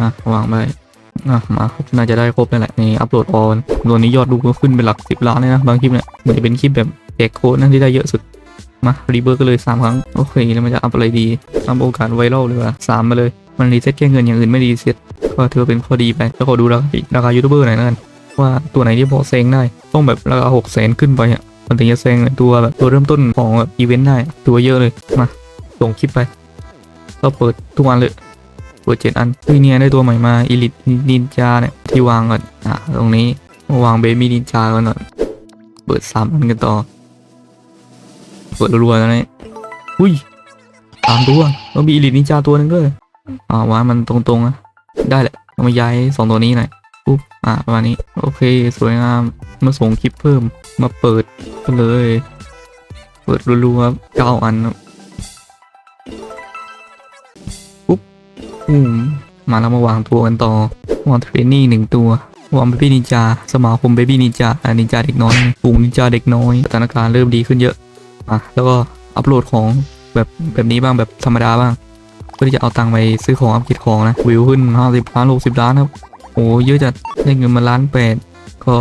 อะวางไปอะมาครับน่าจะได้ครบแล้วแหละนี่อัปโหลดออนตัวนี้ยอดดูก็ขึ้นเป็นหลักสิบล้านเลยนะบางคลิปเนี่ยเหมือนจะเป็นคลิปแบบแจกโค้ดนั่นที่ได้เยอะสุดมารีเบิร์ก็เลยสามครั้ง โอเค แล้วมันจะอัพอะไรดีอัพโอกาสไวรัลเลยว่ะสามมาเลย มันรีเซ็ตแค่เงินอย่างอื่นไม่รีเซ็ตก็ถือเป็นข้อดีไป แล้วขอดูราคาราคายูทูบเบอร์หน่อยนะกันว่าตัวไหนที่พอเซ็งได้ ต้องแบบราคาหกแสนขึ้นไปอะมันถึงจะเซ็งตัวแบบตัวเริ่มต้นของแบบอีเวนต์ได้ตัวเยอะเลย มา ส่งคลิปไป ก็เปิดทุกวันเลย เปิดเจ็ดอันคือเนี่ยได้ตัวใหม่มาอีลิทนินจาเนี่ยที่วางก่อนอะตรงนี้วางเบบี้นินจาก่อนหน่อยเปิดสามอันกันต่อเปิดรัวๆแล้วนี่ยอุ้ยสามตัวแล้วมีอีลิทนินจาตัวหนึงด้วยอ่าวางมันตรงๆนะได้แหละเอามาย้ายสองตัวนี้หน่อยปุ๊บอะประมาณนี้โอเคสวยงามมาส่งคลิปเพิ่มมาเปิดกันเลย เปิดรัวๆเก้าอัน อืม มาแล้วมาวางตัวกันต่อวางเทรนนี่หนึ่งตัววางเบบี้นินจา สมาคมเบบี้นินจาอ่านินจาเด็กน้อยกลุ่นินจาเด็กน้อยสถานการณ์เริ่มดีขึ้นเยอะอะแล้วก็อัปโหลดของแบบแบบนี้บ้างแบบธรรมดาบ้างเพื่อที่จะเอาตังค์ไปซื้อของอัพกรดของนะวิวขึ้นห้าสิบล้านหกสิบล้านครับโอ้เยอะจัดได้เงินมาล้านแปดก็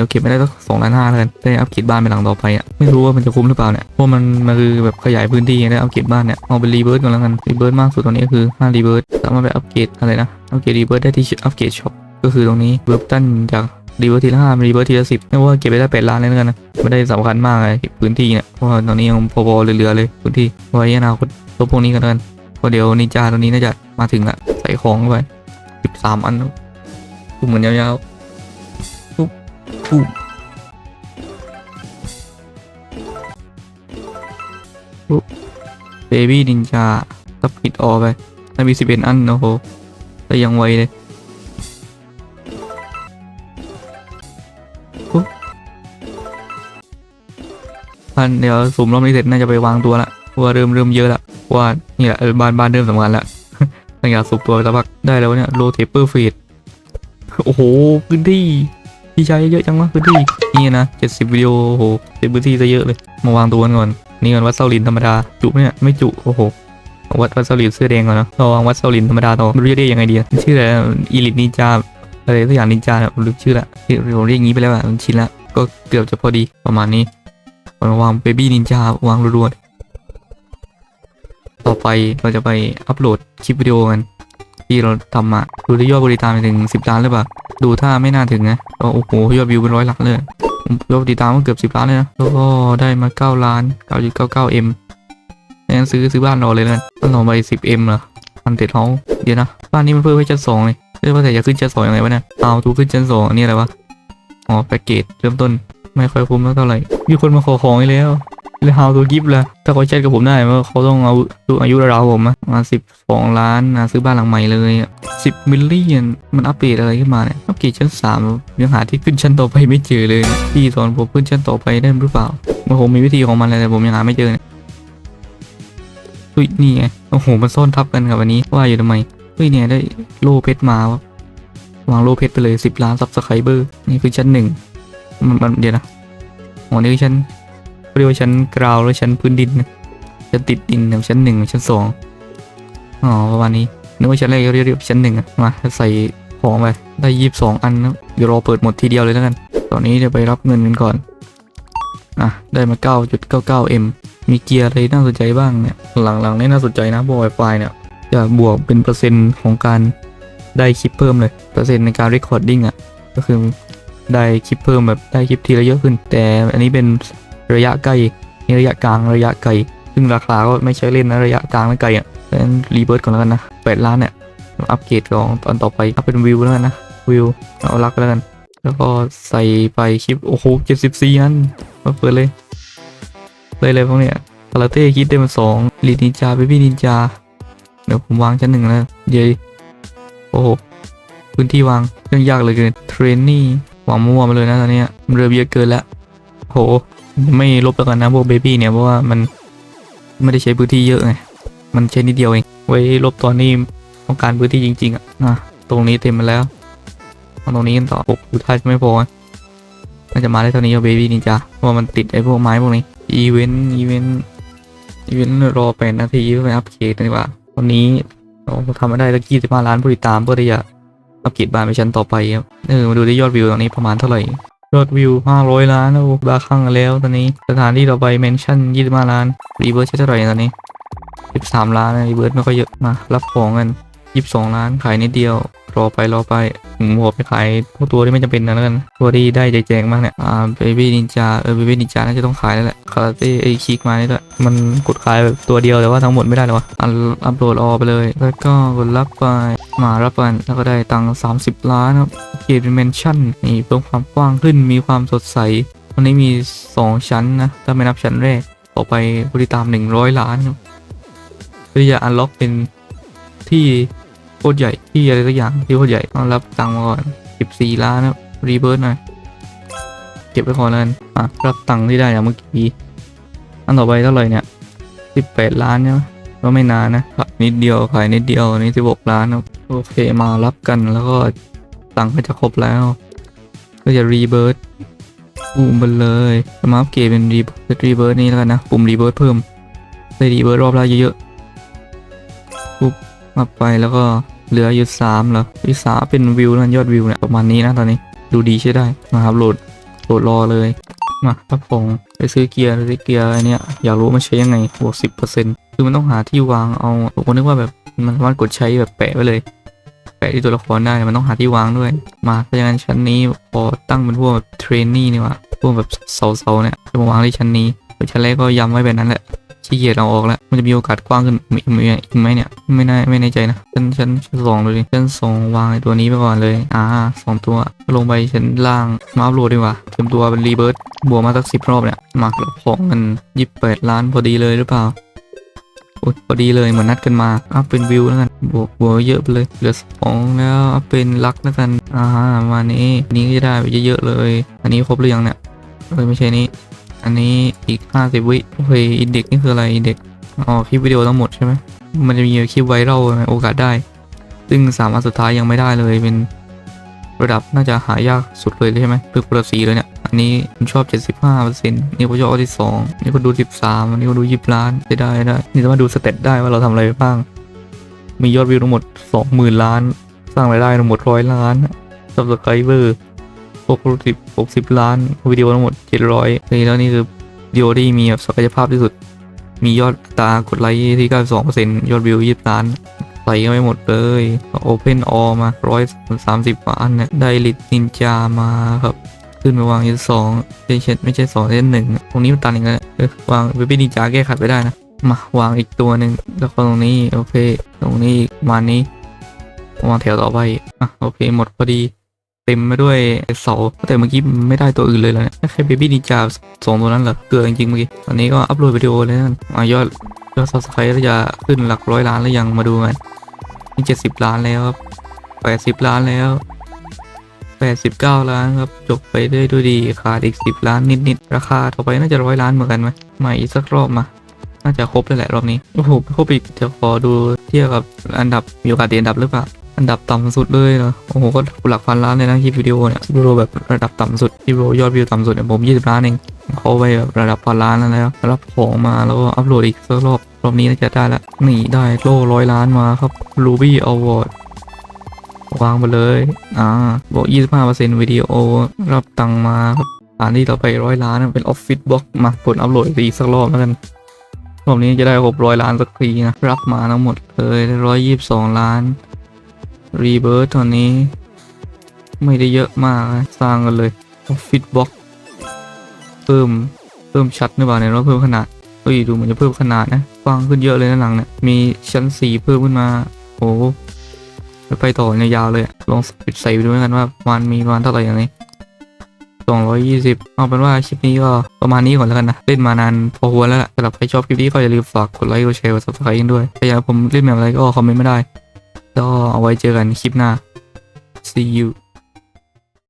ดี๋ยวเก็บไม่ได้สักสองล้านห้าเลยได้อัพเกรดบ้านไปหลังต่อไปอะไม่รู้ว่ามันจะคุ้มหรือเปล่าเนี่ยเพราะมันมันคือแบบขยายพื้นที่ไงได้อัพเกรดบ้านเนี่ยเอาเป็นรีเบิร์ดก่อนแล้วกันรีเบิร์ดมากสุดตอนนี้ก็คือ5รีเบิร์ดสามารถไปอัปเกรดอะไรนะอัปเกรดรีเบิร์ตได้ที่อัปเกรดช็อปก็คือตรงนี้เวิร์ตันจากรีเบิร์ตทีละห้ารีเบิร์ตทีละสิบไม่ว่าเก็บไปได้แปดล้านเลยแล้วกันนะไม่ได้สำคัญมากเลยพื้นที่เนี่ยเพราะตอนนี้ยังพอๆเหลือๆเลยพื้นที่ไว้อนาคตตัวพวกนี้กันกันเพราะเดี๋ยวนินจาตัวนี้น่าจะมาถึงละใส่ของเข้าไปสิบสามอันปุ๊บเหมือนยาวๆ ปุ๊บเบบี้นินจาตับปิดออไปถ้ามีสิบเอ็ดอันโอ้โหแต่ยังไวเลยปุ๊บพันเดี๋ยวสุ่มรอบนี้เสร็จน่าจะไปวางตัวละว่าเริ่มเริ่มเยอะละว่านี่แหละบ้านบ้านเริ่มสำคัญละตั้งอยากสุ่มตัวไปสักพักได้แล้วเนี่ยโลเทเปอร์ฟีดโอ้โหพื้นที่ ที่ใช้เยอะจังวะพื้นที่นี่นะเจ็ดสิบวิดีโอโอ้โหเป็นพื้นที่ซะเยอะเลย มาวางตัวกันก่อนนี่กันวัดเซาลินธรรมดาจุเนี่ยไม่จุโอ้โหวัดวัดเซาลินเสื้อแดงก่อนเนะเราวางวัดเซาลินธรรมดาต่อไม่รู้จะเรียกยังไงดีนะชื่ออะไรอีลิทนินจาอะไรสักอย่างนินจาเนี่ยผมลืมชื่อละที่ผมเรียกงี้ไปแล้วอะมันชินละก็เกือบจะพอดีประมาณนี้เราวางเบบี้นินจาวางรัวๆต่อไปเราจะไปอัปโหลดคลิปวิดีโอกันที่เราทำมาดูที่ยอดบริตามไปถึง 10 ล้านหรือเปล่า ดูถ้าไม่น่าถึงนะ ก็โอ้โหยอดวิวเป็นร้อยหลักเลยยอดติดตามก็เกือบ10ล้านเลยนะแล้วก็ได้มา9ล้าน9.99 m งั้นซื้อซื้อบ้านรอเลยแล้วกันบ้านรอไปสิบเอ็มเหรออันเต็ดเฮาเดี๋ยวนะบ้านนี้มันเพิ่มให้ชั้นสองเลยเรื่องว่าแต่จะขึ้นชั้นสองยังไงวะเนี่ยเอาทูขึ้นชั้นสองอันนี้อะไรวะอ๋อแพ็กเกจเริ่มต้นไม่ค่อยคุ้มเท่าไหร่มีคนมาขอของอีกแล้ว เลยฮาตัวกิฟต์ละถ้าเขาแชทกับผมได้ว่าเขาต้องเอาดูอายุราวผมอะมาสิบสองล้านนะซื้อบ้านหลังใหม่เลยสิบมิลเลียนมันอัปเดตอะไรขึ้นมาเนี่ยอัปเกรดชั้นสามยังหาที่ขึ้นชั้นต่อไปไม่เจอเลยพี่สอนผมขึ้นชั้นต่อไปได้หรือเปล่ามันคงมีวิธีของมันแหละแต่ผมยังหาไม่เจอเนี่ยเฮ้ยนี่ไงโอ้โหมันซ่อนทับกันกับอันนี้ว่าอยู่ทำไมเฮ้ยเนี่ยได้โล่เพชรมาวะวางโล่เพชรไปเลยสิบล้านซับสไครเบอร์นี่คือชั้นหนึ่งมันมันเดี๋ยวนะอ๋อนี่คือชั้น เรียกว่าชั้นกราวแล้วชั้นพื้นดินนะชั้นติดดินชั้นหนึ่งชั้นสองอ๋อประมาณนี้นึกว่าชั้นแรกเรียกเรียกชั้นหนึ่งอะมาใส่ของไปได้ยี่สิบสองอันนะเดี๋ยวรอเปิดหมดทีเดียวเลยแล้วกัน ตอนนี้เดี๋ยวไปรับเงินกันก่อนอะได้มา 9.99m มีเกียร์อะไรน่าสนใจบ้างเนี่ยหลังๆนี่น่าสนใจนะพวก Wi-Fi เนี่ยจะบวกเป็นเปอร์เซ็นต์ของการได้คลิปเพิ่มเลยเปอร์เซ็นต์ในการ recording อะก็คือได้คลิปเพิ่มแบบได้คลิปทีละเยอะขึ้น แต่อันนี้เป็น ระยะใกล้มีระยะกลางระยะไกล ซึ่งราคาก็ไม่ใช่เล่นนะระยะกลางและไกลอะดังนั้นรีเบิร์ตก่อนแล้วกันนะ8ล้านเนี่ยอัปเกรดของตอนต่อไปอัพเป็นวิวแล้วกันนะวิวเอาลักแล้วกัน แล้วก็ใส่ไปคลิปโอ้โห74อันมาเปิดเลย เลยเลยพวกเนี้ยคาราเต้คิดได้มาสองลีดนินจาเบบี้นินจาเดี๋ยวผมวางชั้นหนึ่งแล้วเยวโอ้โหพื้นที่วางเรื่องยากเลยเกินเทรนนี่วางมั่วมาเลยนะตอนเนี้ยเริ่มเยอะเกินแล้วโห ไม่ลบแล้วกันนะพวกเบบี้เนี่ยเพราะว่ามันไม่ได้ใช้พื้นที่เยอะไงมันใช้นิดเดียวเอง ไว้ลบตอนนี้ต้องการพื้นที่จริง ๆอะอะตรงนี้เต็มมาแล้วเอาตรงนี้กันต่อโอ้โหถ้าจะไม่พอน่าจะมาได้เท่านี้เอาเบบี้นินจาเพราะว่ามันติดไอ้พวกไม้พวกนี้อีเวนต์อีเวนต์อีเวนต์รอแปดนาทีเพื่อไปอัปเกรดดีกว่าวันนี้เราทำมาได้ตั้งยี่สิบห้าล้านผู้ติดตามเพื่อที่จะอัปเกรดบ้านไปชั้นต่อไปครับเออมาดูได้ยอดวิวตรงนี้ประมาณเท่าไหร่ ยอดวิว 500 ล้านโอ้บ้าคลั่งแล้วตอนนี้ สถานที่ต่อไปเมนชั่น25 ล้าน รีเวิร์สใช้เท่าไหร่ตอนนี้ 13 ล้านรีเวิร์สไม่ค่อยเยอะ มา รับของกัน 22 ล้าน ขายนิดเดียว รอไปรอไปผมบอกไปขายพวกตัวที่ไม่จำเป็นนะแล้วกันตัวที่ได้แจกๆมากเนี่ยอ่าเบบี้นินจาเออเบบี้นินจาน่าจะต้องขายแล้วแหละคาราเต้ไอคิกมานี่ด้วยมันกดขายแบบตัวเดียวแต่ว่าทั้งหมดไม่ได้หรอวะอันอัพโหลดออไปเลย แล้วก็กดรับไปมารับกันแล้วก็ได้ตังค์30ล้านครับเกียรติเมนชั่นนี่เพิ่มความกว้างขึ้นมีความสดใสวันนี้มี 2 ชั้นนะถ้าไม่นับชั้นแรกต่อไปบริตาม 100 ล้านครับเพื่อจะอันล็อกเป็นที่ โคตรใหญ่ที่อะไรสักอย่างที่โคตรใหญ่ต้องรับตังค์มาก่อน 14 ล้านครับรีเบิร์หน่อยเก็บไว้ก่อนแล้วกันอะรับตังค์ที่ได้จากเมื่อกี้อันต่อไปเท่าไหร่เนี่ย 18 ล้านใช่ไหมก็ไม่นานนะขายนิดเดียวขายนิดเดียวนี้16ล้านครับโอเคมารับกันแล้วก็ตังค์ก็จะครบแล้ว ก็จะรีเบิร์ตปุ่มไปเลยมาอัปเกรดเป็นรีเบิร์ตรีเบิร์ตนี่แล้วกันนะ ปุ่มรีเบิร์ตเพิ่มได้รีเบิร์ตรอบละเยอะๆปุ๊บ มาไปแล้วก็เหลืออยู่สามเหรออีสาเป็นวิวนั่นยอดวิวเนี่ยประมาณนี้นะตอนนี้ดูดีใช่ได้มาครับโหลดโหลดรอเลยมาครับผมไปซื้อเกียร์ซื้อเกียร์อันเนี้ยอยากรู้มันใช้ยังไงบวกสิบเปอร์เซ็นต์คือมันต้องหาที่วางเอาผมก็นึกว่าแบบมันสามารถกดใช้แบบแปะไว้เลย แปะที่ตัวละครได้มันต้องหาที่วางด้วย มาเพราะฉะนั้นชั้นนี้พอตั้งเป็นพวกแบบเทรนนี่นี่วะพวกแบบเสาๆเนี่ยจะมาวางที่ชั้นนี้ส่ชั้นแรกก็ย้ำไว้แบบนั้นแหละ ขี้เกียจเอาออกแล้วมันจะมีโอกาสกว้างขึ้นมีมีอีกไหมเนี่ยไม่แน่ไม่แน่ใจนะชั้นชั้นชั้นสองเลยดิชั้นสองวางไอ้ตัวนี้ไปก่อนเลยอ่าสองตัวลงไปชั้นล่างมาอัพโหลดดีกว่าเตรียมตัวเป็นรีเบิร์ตบวกมาสักสิบรอบเนี่ยมารับของกันยี่สิบแปดล้านพอดีเลยหรือเปล่าโอ้ยพอดีเลยเหมือนนัดกันมาอัพเป็นวิวแล้วกันบวกบวกเยอะไปเลยเหลือสองแล้วอัพเป็นลักแล้วกันอ่ามานี้นี้ก็จะได้ไปเยอะๆเลย อันนี้ครบหรือยังเนี่ยเอ้ยไม่ใช่นี้ อันนี้อีก 50 วิโอเคอินเด็กนี่คืออะไรอินเด็กอ๋อคลิปวิดีโอทั้งหมดใช่ไหมมันจะมีคลิปไวรัลโอกาสได้ ซึ่งสามอันสุดท้ายยังไม่ได้เลยเป็นระดับน่าจะหายากสุดเลยใช่ไหมเพื่อคนละสีเลยเนี่ย อันนี้ผมชอบ 75เปอร์เซ็นต์นี่ผมชอบอันที่สองนี่ก็ดู 13 อันนี้ก็ดู 20 ล้านได้ได้ได้ นี่สามารถดูสเตตได้ว่าเราทำอะไรไปบ้าง มียอดวิวทั้งหมด 20,000 ล้าน สร้างรายได้ทั้งหมดร้อยล้านซับสไครเบอร์ 60 60 ล้านวิดีโอทั้งหมด 700นี่แล้วนี่คือวิดีโอที่มีแบบศักยภาพที่สุด มียอดตากดไลค์ที่ 92%ยอดวิว20ล้านใส่เข้าไปหมดเลย Open All มา 130กว่าอันเนี่ยได้ลิทนินจามาครับ ขึ้นไปวางที่สองไม่ใช่ไม่ใช่สองเล่นหนึ่งตรงนี้มันตันอีกแล้วเนี่ยเออวางเบบี้นินจาแก้ขัดไปได้นะ มาวางอีกตัวหนึ่งแล้วก็ตรงนี้ โอเค ตรงนี้มานี้วางแถวต่อไปอะโอเคหมดพอดี เต็มไปด้วยเสาแต่เมื่อกี้ไม่ได้ตัวอื่นเลยแล้วเนี่ยแค่เบบี้นินจาสองตัวนั้นเหรอเกลือจริงๆเมื่อกี้ตอนนี้ก็อัพโหลดวิดีโอเลยนั่นะยอดยอดซับสไครต์จะขึ้นหลักร้อยล้านแล้วยังมาดูกันนี่เจ็ดสิบล้านแล้วครับแปดสิบล้านแล้ว89ล้านครับจบไปได้ด้วยดีขาดอีก10ล้านนิดๆราคาต่อไปน่าจะร้อยล้านเหมือนกันไหมมาอีกสักรอบมาน่าจะครบเลยแหละรอบนี้โอ้โหครบอีกจะขอดูเทียบกับอันดับมีโอกาสติดอันดับหรือเปล่า อันดับต่ำสุดเลยเหรอโอ้โหก็หลักพันล้านเลยนะคลิปวิดีโอเนี่ยวิดีโอแบบระดับต่ำสุดคลิปวิดีโอยอดวิวต่ำสุดเนี่ยผม20ล้านเองเขาไปแบบระดับพันล้านแล้วแล้วรับของมาแล้วก็อัพโหลดอีกสักรอบรอบนี้น่าจะได้ละนี่ได้โล่ร้อยล้านมาครับ Ruby Award วางไปเลย อ่า บอก 25%วิดีโอ รับตังมาครับฐานที่ต่อไปร้อยล้านเป็นออฟฟิศบล็อกมากดอัพโหลดอีกสักรอบแล้วกันรอบนี้จะได้ครบร้อยล้านสักทีนะ รับมาทั้งหมดเลยร้อยยี่สิบสองล้าน รีเบิร์ตตอนนี้ ไม่ได้เยอะมากนะสร้างกันเลยออฟฟิศบล็อกเพิ่มเพิ่มชัดหรือเปล่าเนี่ยเราเพิ่มขนาดเฮ้ยดูเหมือนจะเพิ่มขนาดนะกว้างขึ้นเยอะเลยนะหลังเนี่ยมีชั้นสี่เพิ่มขึ้นมา โอ้หไปต่อยาวเลยลองปิดใส่ไปดูกันว่ามันมีประมาณเท่าไหร่อย่างนี้สองร้อยยี่สิบเอาเป็นว่าคลิปนี้ก็ประมาณนี้ก่อนแล้วกันนะ เล่นมานานพอควแล้วสำหรับใครชอบคลิปนี้ก็อย่าลืมฝากกดไลค์กดแชร์กด subscribe กันด้วยถ้าอยากผมเล่นแบบอะไรก็คอมเมนต์ไมาได้ ก็เอาไว้เจอกันคลิปหน้า see you